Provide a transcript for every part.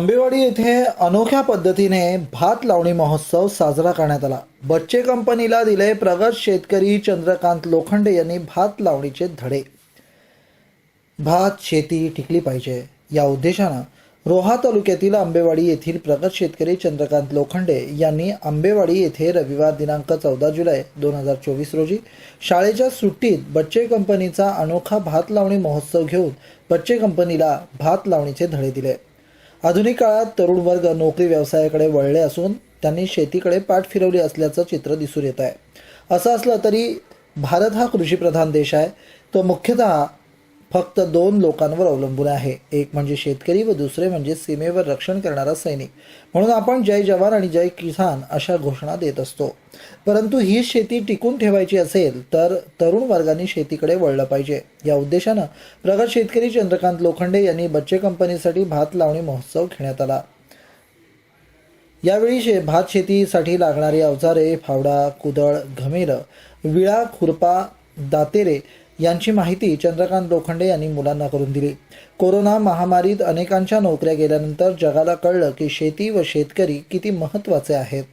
आंबेवाडी येथे अनोख्या पद्धतीने भात लावणी महोत्सव साजरा करण्यात आला. बच्चे कंपनीला दिले प्रगत शेतकरी चंद्रकांत लोखंडे यांनी भात लावणीचे धडे. भात शेती टिकली पाहिजे. या उद्देशानं रोहा तालुक्यातील आंबेवाडी येथील प्रगत शेतकरी चंद्रकांत लोखंडे यांनी आंबेवाडी येथे रविवार दिनांक चौदा जुलै दोन हजार चोवीस रोजी शाळेच्या सुट्टीत बच्चे कंपनीचा अनोखा भात लावणी महोत्सव घेऊन बच्चे कंपनीला भात लावणीचे धडे दिले. आधुनिक काळात तरुण वर्ग नोकरी व्यवसायाकडे वळले असून त्यांनी शेतीकडे पाठ फिरवली असल्याचं चित्र दिसून येत आहे. असं असलं तरी भारत हा कृषीप्रधान देश आहे. तो मुख्यतः फक्त दोन लोकांवर अवलंबून आहे. एक म्हणजे शेतकरी व दुसरे म्हणजे सीमेवर रक्षण करणारा सैनिक. म्हणून आपण जय जवान आणि जय किसान अशा घोषणा देत असतो. परंतु ही शेती टिकून ठेवायची असेल तर तरुण वर्गाने शेतीकडे वळलं पाहिजे. या उद्देशानं प्रगत शेतकरी चंद्रकांत लोखंडे यांनी बच्चे कंपनीसाठी भात लावणी महोत्सव घेण्यात आला. यावेळी शे भात शेतीसाठी लागणारी अवजारे फावडा कुदळ घमेर विळा खुरपा दातेरे यांची माहिती चंद्रकांत लोखंडे यांनी मुलांना करून दिली. कोरोना महामारीत अनेकांच्या नोकऱ्या गेल्यानंतर जगाला कळलं की शेती व शेतकरी किती महत्त्वाचे आहेत.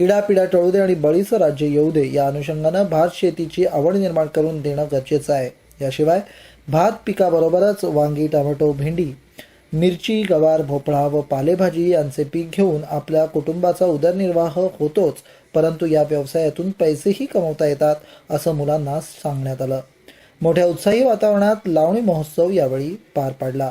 इडापिडा टळू दे आणि बळीचं राज्य येऊ दे या अनुषंगानं भात शेतीची आवड निर्माण करून देणं गरजेचं आहे. याशिवाय भात पिकाबरोबरच वांगी टोमॅटो भेंडी मिरची गवार भोपळा व पालेभाजी यांचे पीक घेऊन आपल्या कुटुंबाचा उदरनिर्वाह होतोच परंतु या व्यवसायातून पैसेही कमवता येतात असं मुलांना सांगण्यात आलं. मोठ्या उत्साही वातावरणात लावणी महोत्सव यावेळी पार पाडला.